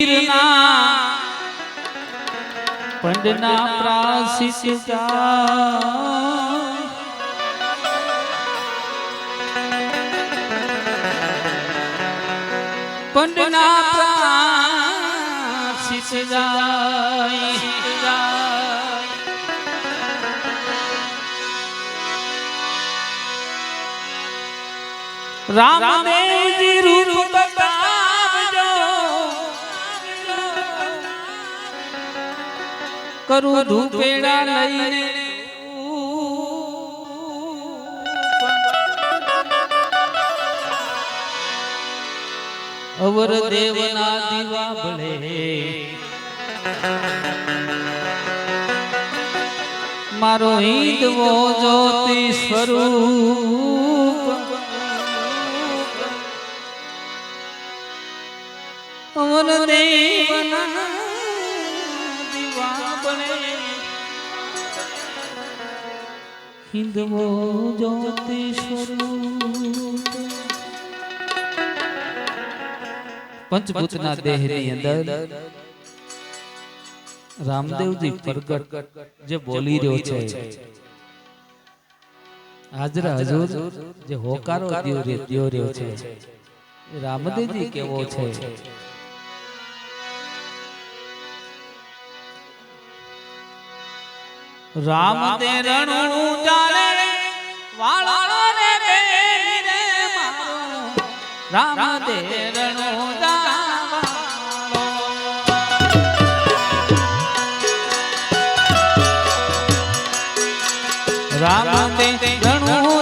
પીરના પંડના પ્રાસિત જા પંડના પ્રાસિત જાય જાય રામદેવજી રૂપ કરું ધૂપેડા લઈને. અવર દેવના દીવા ભલે. મારો હિંદવો જ્યોતિ સ્વરૂપ. અવર દેવના જ્યોતિ સ્વરૂપ પંચભૂતના દેહની અંદર રામદેવજી પ્રગટ જે બોલી રહ્યો છે હાજરા હજુર જે હોકારો દિયો રહ્યો છે રામદેવજી કેવો છે રામ તે રણું ચાલે વાળો રે બેરી રે રામ તે રણું રામ તે રણું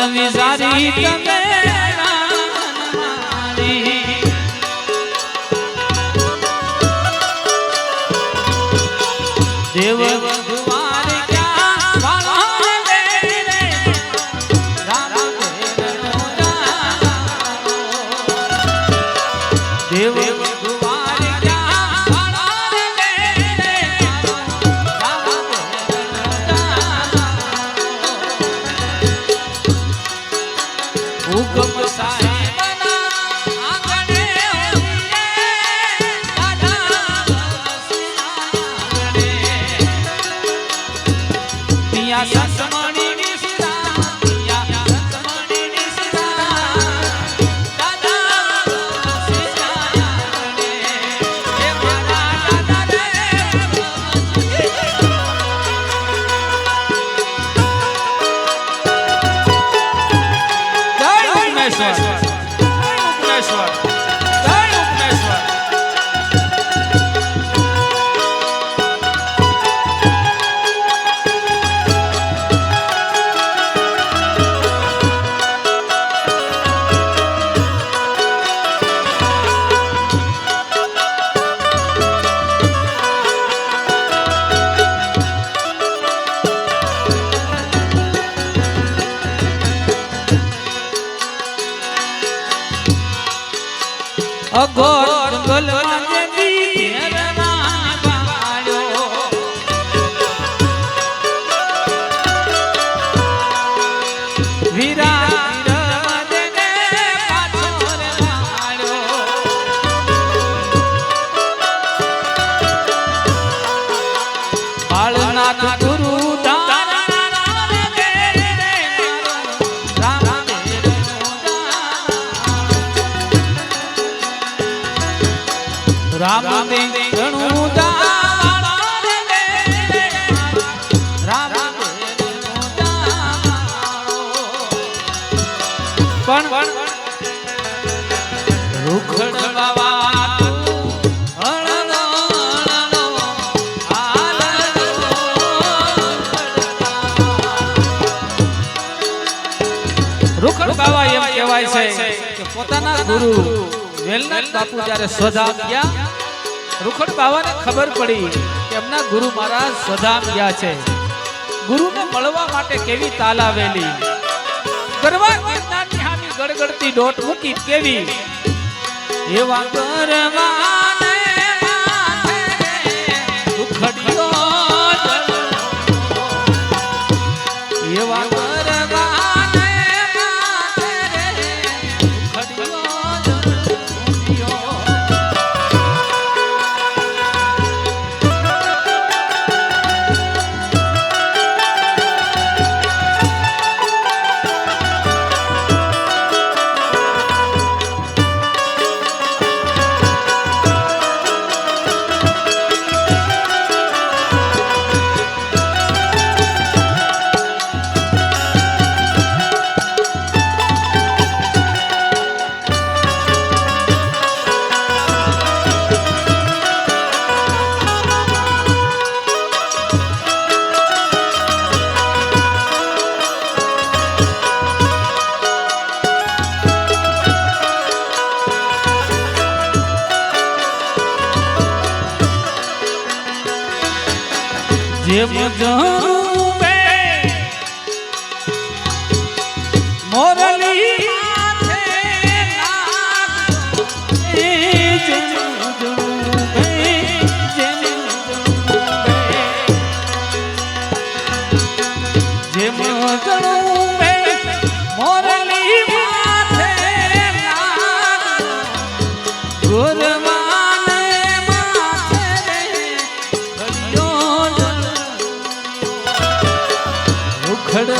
વચન વિસારી તમે પિયા સસમણી na કહેવાય છે કે પોતાના ગુરુ વેલનાથ બાપુ જ્યારે સ્વધામ ગયા રૂખડ બાવાને ખબર પડી કે એમના ગુરુ મહારાજ સ્વધામ ગયા છે. ગુરુને મળવા માટે કેવી તાલ આવેલી? કરવા ગડગડતી ડોટ મૂકી કેવી? એવા ગરવાને જેમ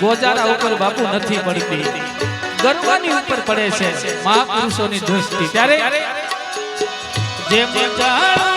ગોજારા ઉપર બાપુ નથી પડતી. ગરબાની ઉપર પડે છે મહાપુરુષોની દ્રષ્ટિ. ત્યારે જેમ જાણું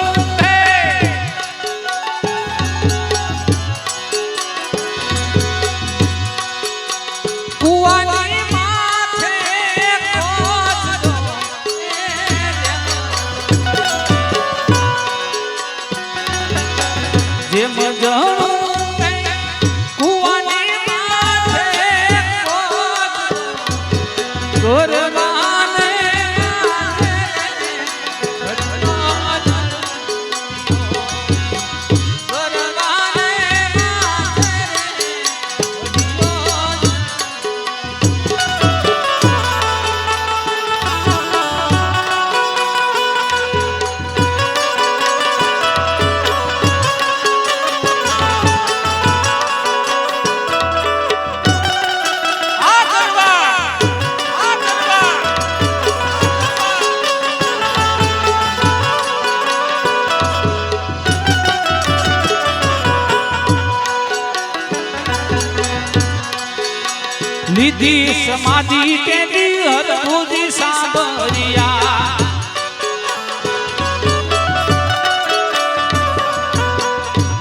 લીધી સમાધિ તેની અદભુત સાંભળ્યા.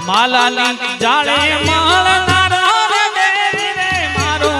માલાની જાળે મળનારો રે મારો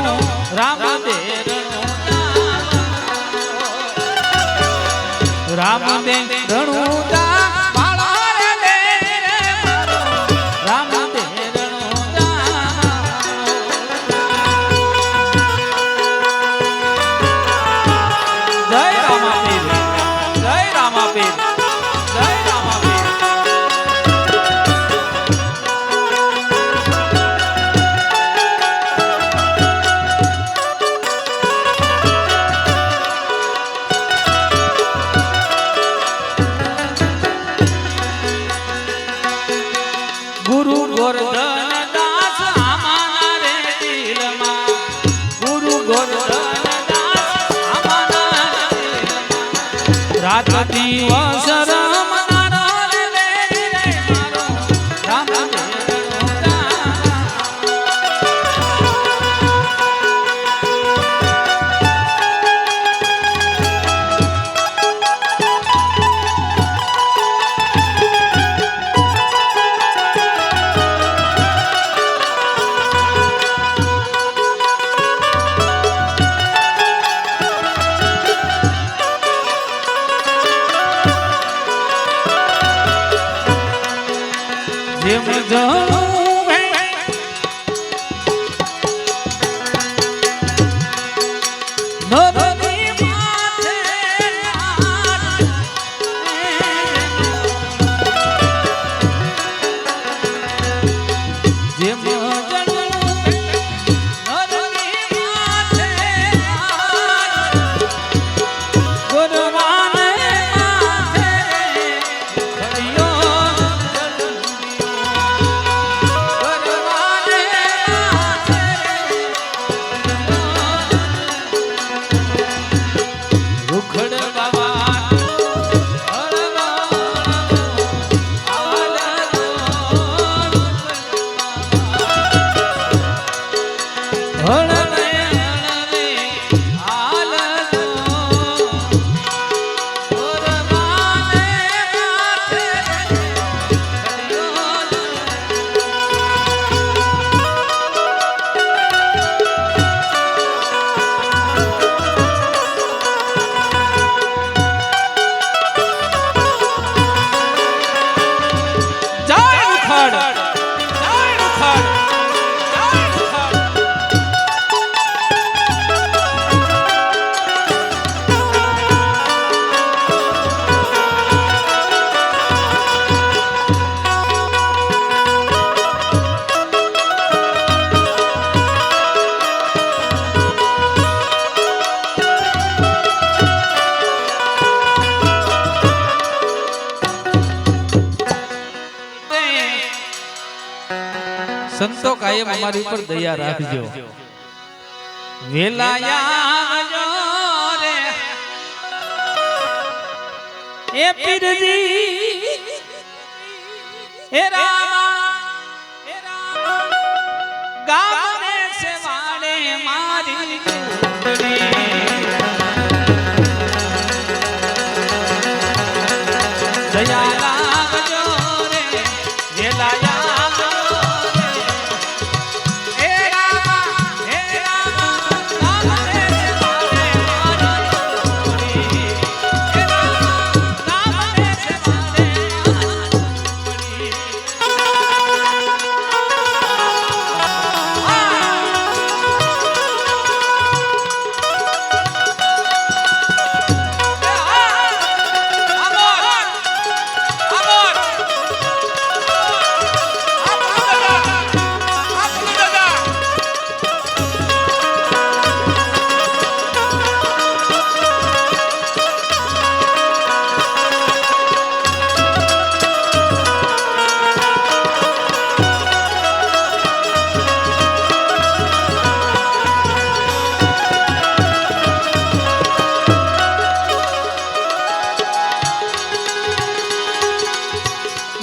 અમારી ઉપર દયા રાખજો. વેલાયા રે. એ પીરજી. હે રામા. હે રામા. ગામને સેવાડે મારી ચૂંટણી. દયા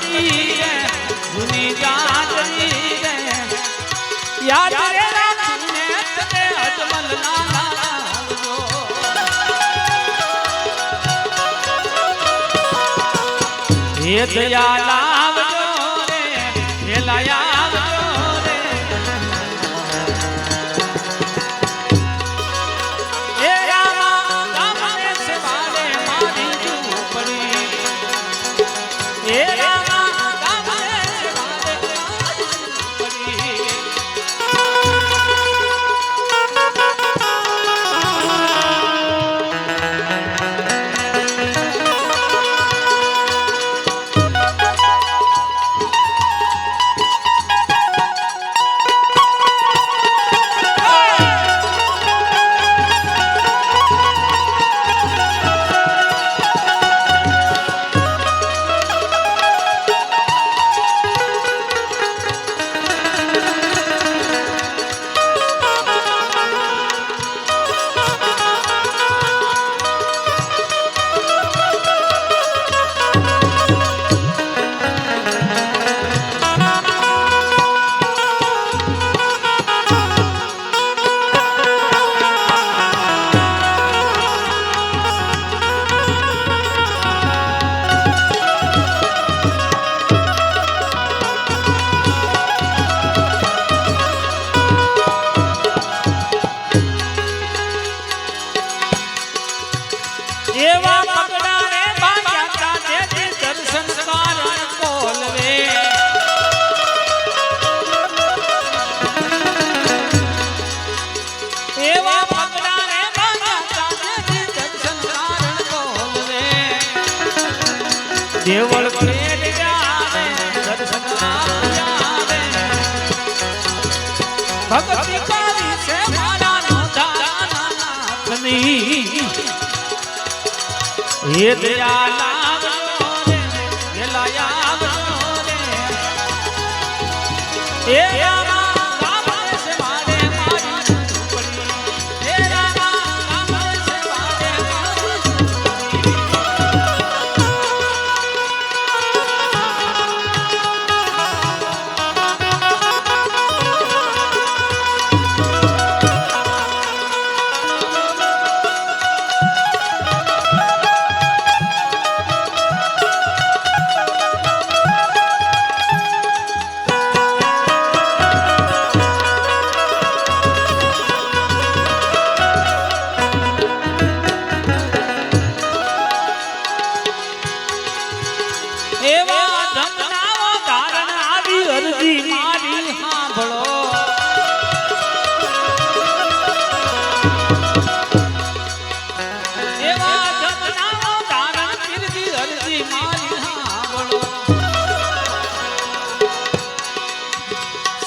સાપરી રે જૂની જાતરી રે યાદ રે રાખીને તને અજમલ ના લાવજો હે દયા લાવજો રે હે લાયા દેવળ ભક્તિ કરી છે મારા દયા રે વેલા રે એ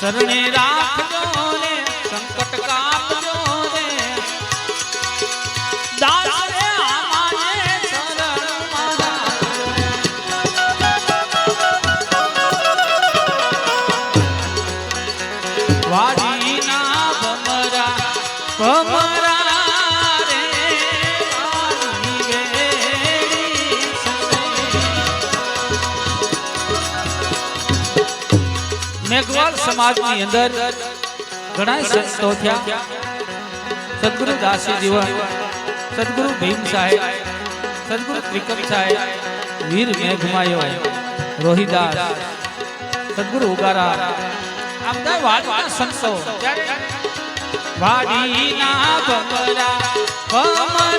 શરણે રાખજો સસઈ. મેઘવાળ સમાજની અંદર ઘણા સંતો થયા સદગુરુ દાસી જીવન સદગુરુ ભીમ સાહેબ સદગુરુ ત્રિકમ સાહેબ વીર મેઘમાયો રોહિદાસ સદગુરુ ઉગારા આ બધા વાડીના સંતો વાડીના ભમરા ભમરા